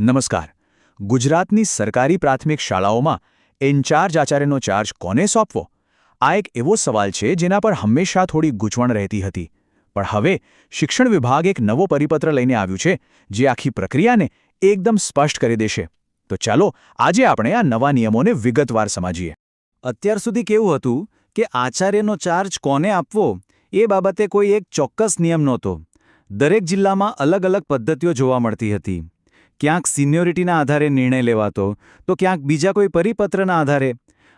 નમસ્કાર. ગુજરાતની સરકારી પ્રાથમિક શાળાઓમાં ઇન્ચાર્જ આચાર્યનો ચાર્જ કોને સોંપવો? આ એક એવો સવાલ છે જેના પર હંમેશા થોડી ગૂંચવણ રહેતી હતી. પણ હવે શિક્ષણ વિભાગ એક નવો પરિપત્ર લઈને આવ્યું છે જે આખી પ્રક્રિયાને એકદમ સ્પષ્ટ કરી દેશે. તો ચાલો આજે આપણે આ નવા નિયમોને વિગતવાર સમજીએ. અત્યાર સુધી કેવું હતું કે આચાર્યનો ચાર્જ કોને આપવો એ બાબતે કોઈ એક ચોક્કસ નિયમ નહોતો. દરેક જિલ્લામાં અલગ અલગ પદ્ધતિઓ જોવા મળતી હતી. ક્યાંક સિનિયોરિટીના આધારે નિર્ણય લેવાતો, તો ક્યાંક બીજા કોઈ પરિપત્રના આધારે.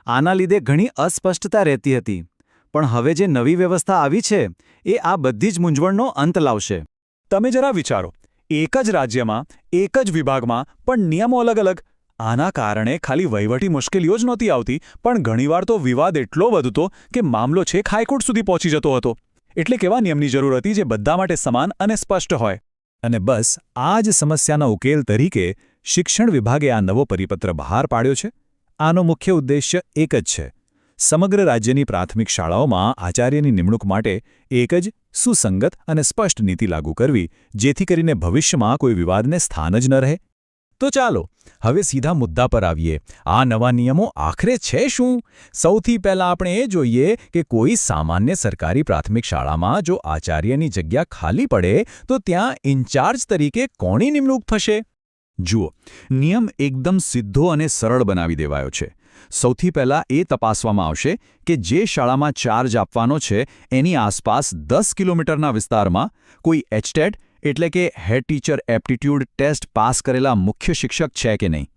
આના લીધે ઘણી અસ્પષ્ટતા રહેતી હતી. પણ હવે જે નવી વ્યવસ્થા આવી છે, એ આ બધી જ મૂંઝવણનો અંત લાવશે. તમે જરા વિચારો, એક જ રાજ્યમાં, એક જ વિભાગમાં, પણ નિયમો અલગ અલગ આના કારણે ખાલી વહીવટી મુશ્કેલીઓ જ નહોતી આવતી, પણ ઘણીવાર તો વિવાદ એટલો વધતો કે મામલો છેક હાઈકોર્ટ સુધી પહોંચી જતો હતો. એટલે કેવા નિયમની જરૂર હતી જે બધા માટે સમાન અને સ્પષ્ટ હોય? અને બસ આ જ સમસ્યાના ઉકેલ તરીકે શિક્ષણ વિભાગે આ નવો પરિપત્ર બહાર પાડ્યો છે. આનો મુખ્ય ઉદ્દેશ્ય એક જ છે. સમગ્ર રાજ્યની પ્રાથમિક શાળાઓમાં આચાર્યની નિમણૂક માટે એક જ સુસંગત અને સ્પષ્ટ નીતિ લાગુ કરવી, જેથી કરીને ભવિષ્યમાં કોઈ વિવાદને સ્થાન જ ન રહે. તો ચાલો, હવે સીધા મુદ્દા પર આવીએ. આ નવા નિયમો આખરે છે શું? સૌથી પહેલાં આપણે એ જોઈએ કે કોઈ સામાન્ય સરકારી પ્રાથમિક શાળામાં જો આચાર્યની જગ્યા ખાલી પડે, તો ત્યાં ઇન્ચાર્જ તરીકે કોની નિમણૂક થશે? જુઓ, નિયમ એકદમ સીધો અને સરળ બનાવી દેવાયો છે. સૌથી પહેલાં એ તપાસવામાં આવશે કે જે શાળામાં ચાર્જ આપવાનો છે, એની આસપાસ દસ કિલોમીટરના વિસ્તારમાં કોઈ એચટેટ એટલે કે head teacher aptitude test pass કરેલા મુખ્ય શિક્ષક છે કે નહીં?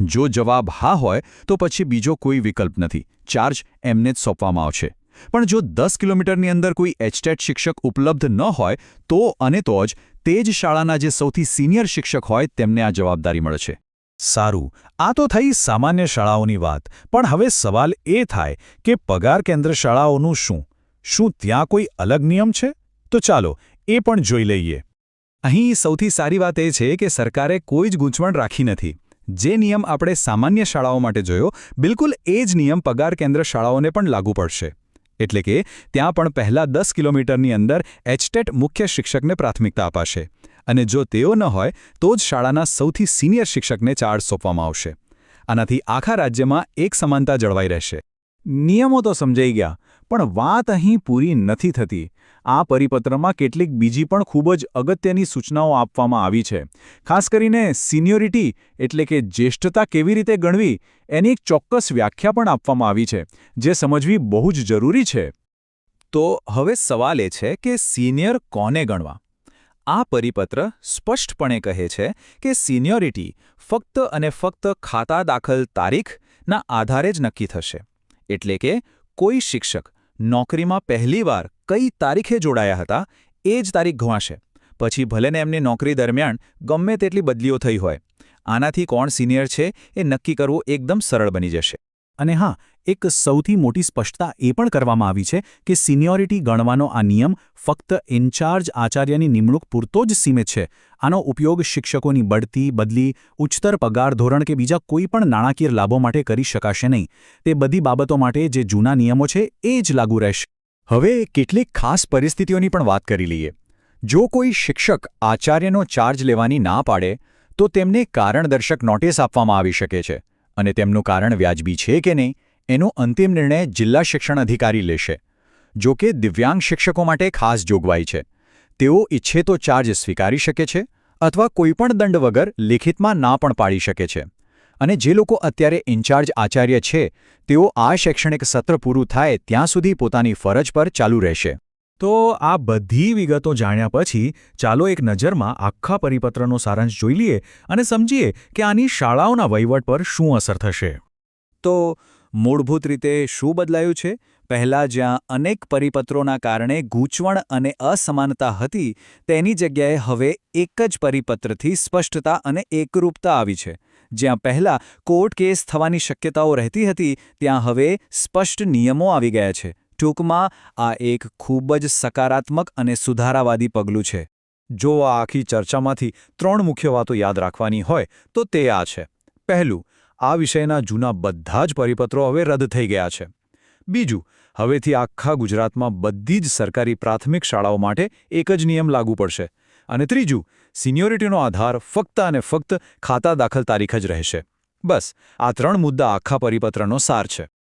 જો જવાબ હા હોય, તો પછી બીજો કોઈ વિકલ્પ નથી. ચાર્જ એમને જ સોંપવામાં આવશે. પણ જો દસ કિલોમીટરની અંદર કોઈ એચટેટ શિક્ષક ઉપલબ્ધ ન હોય, તો અને તો જ તે જ શાળાના જે સૌથી સિનિયર શિક્ષક હોય, તેમને આ જવાબદારી મળશે સારું. આ તો થઈ સામાન્ય શાળાઓની વાત. પણ હવે સવાલ એ થાય કે પગાર કેન્દ્ર શાળાઓનું શું? શું ત્યાં કોઈ અલગ નિયમ છે? તો ચાલો, એ પણ જોઈ લઈએ. અહીં સૌથી સારી વાત એ છે કે સરકારે કોઈ જ ગૂંચવણ રાખી નથી. જે નિયમ આપણે સામાન્ય શાળાઓ માટે જોયો, બિલકુલ એ જ નિયમ પગાર કેન્દ્ર શાળાઓને પણ લાગુ પડશે. એટલે કે, ત્યાં પણ પહેલા દસ કિલોમીટરની અંદર એચટેટ મુખ્ય શિક્ષકને પ્રાથમિકતા અપાશે. અને જો તેઓ ન હોય, તો જ શાળાના સૌથી સિનિયર શિક્ષકને ચાર્જ સોંપવામાં આવશે. આનાથી આખા રાજ્યમાં એક સમાનતા જળવાઈ રહેશે. નિયમો તો સમજાઈ ગયા, પણ વાત અહીં પૂરી નથી થતી. આ પરિપત્રમાં કેટલીક બીજી પણ ખૂબ જ અગત્યની સૂચનાઓ આપવામાં આવી છે. ખાસ કરીને સિનિયોરિટી એટલે કે જ્યેષ્ઠતા કેવી રીતે ગણવી, એની એક ચોક્કસ વ્યાખ્યા પણ આપવામાં આવી છે, જે સમજવી બહુ જ જરૂરી છે. તો હવે સવાલ એ છે કે સિનિયર કોને ગણવા? આ પરિપત્ર સ્પષ્ટપણે કહે છે કે સિનિયોરિટી ફક્ત અને ફક્ત ખાતા દાખલ તારીખના આધારે જ નક્કી થશે. એટલે કે કોઈ શિક્ષક નોકરીમાં પહેલીવાર કઈ તારીખે જોડાયા હતા, એ જ તારીખ ગવાશે પછી ભલેને એમની નોકરી દરમિયાન ગમે તેટલી બદલીઓ થઈ હોય, આનાથી કોણ સિનિયર છે એ નક્કી કરવું એકદમ સરળ બની જશે. અને હા, એક સૌથી મોટી સ્પષ્ટતા એ પણ કરવામાં આવી છે કે સિનિયોરિટી ગણવાનો આ નિયમ ફક્ત ઇન્ચાર્જ આચાર્યની નિમણૂક પૂરતો જ સીમિત છે. આનો ઉપયોગ શિક્ષકોની બઢતી, બદલી, ઉચ્ચતર પગાર ધોરણ કે બીજા કોઈ પણ નાણાકીય લાભો માટે કરી શકાશે નહીં. તે બધી બાબતો માટે જે જૂના નિયમો છે એ જ લાગુ રહેશે. હવે કેટલીક ખાસ પરિસ્થિતિઓની પણ વાત કરી લઈએ. જો કોઈ શિક્ષક આચાર્યનો ચાર્જ લેવાની ના પાડે, તો તેમને કારણદર્શક નોટિસ આપવામાં આવી શકે છે. અને તેમનું કારણ વ્યાજબી છે કે નહીં, એનો અંતિમ નિર્ણય જિલ્લા શિક્ષણ અધિકારી લેશે. જો કે દિવ્યાંગ શિક્ષકો માટે ખાસ જોગવાઈ છે. તેઓ ઈચ્છે તો ચાર્જ સ્વીકારી શકે છે, અથવા કોઈપણ દંડ વગર લેખિતમાં ના પણ પાડી શકે છે. અને જે લોકો અત્યારે ઇન્ચાર્જ આચાર્ય છે, તેઓ આ શૈક્ષણિક સત્ર પૂરું થાય ત્યાં સુધી પોતાની ફરજ પર ચાલુ રહેશે. તો આ બધી વિગતો જાણ્યા પછી ચાલો એક નજરમાં આખા પરિપત્રનો સારાંશ જોઈ લઈએ અને સમજીએ કે આની શાળાઓના વહીવટ પર શું અસર થશે. તો મૂળભૂત રીતે શું બદલાયું છે? પહેલાં જ્યાં અનેક પરિપત્રોના કારણે ગૂંચવણ અને અસમાનતા હતી, તેની જગ્યાએ હવે એક જ પરિપત્રથી સ્પષ્ટતા અને એકરૂપતા આવી છે. જ્યાં પહેલાં કોર્ટ કેસ થવાની શક્યતાઓ રહેતી હતી, ત્યાં હવે સ્પષ્ટ નિયમો આવી ગયા છે. ટૂંકમાં, આ એક ખૂબ જ સકારાત્મક અને સુધારાવાદી પગલું છે. જો આ આખી ચર્ચામાંથી ત્રણ મુખ્ય વાતો યાદ રાખવાની હોય, તો તે આ છે. પહેલું, આ વિષયના જૂના બધા જ પરિપત્રો હવે રદ થઈ ગયા છે. બીજું, હવેથી આખા ગુજરાતમાં બધી જ સરકારી પ્રાથમિક શાળાઓ માટે એક જ નિયમ લાગુ પડશે. અને ત્રીજું, સિનિયોરિટીનો આધાર ફક્ત અને ફક્ત ખાતા દાખલ તારીખ જ રહેશે. બસ, આ ત્રણ મુદ્દા આખા પરિપત્રનો સાર છે.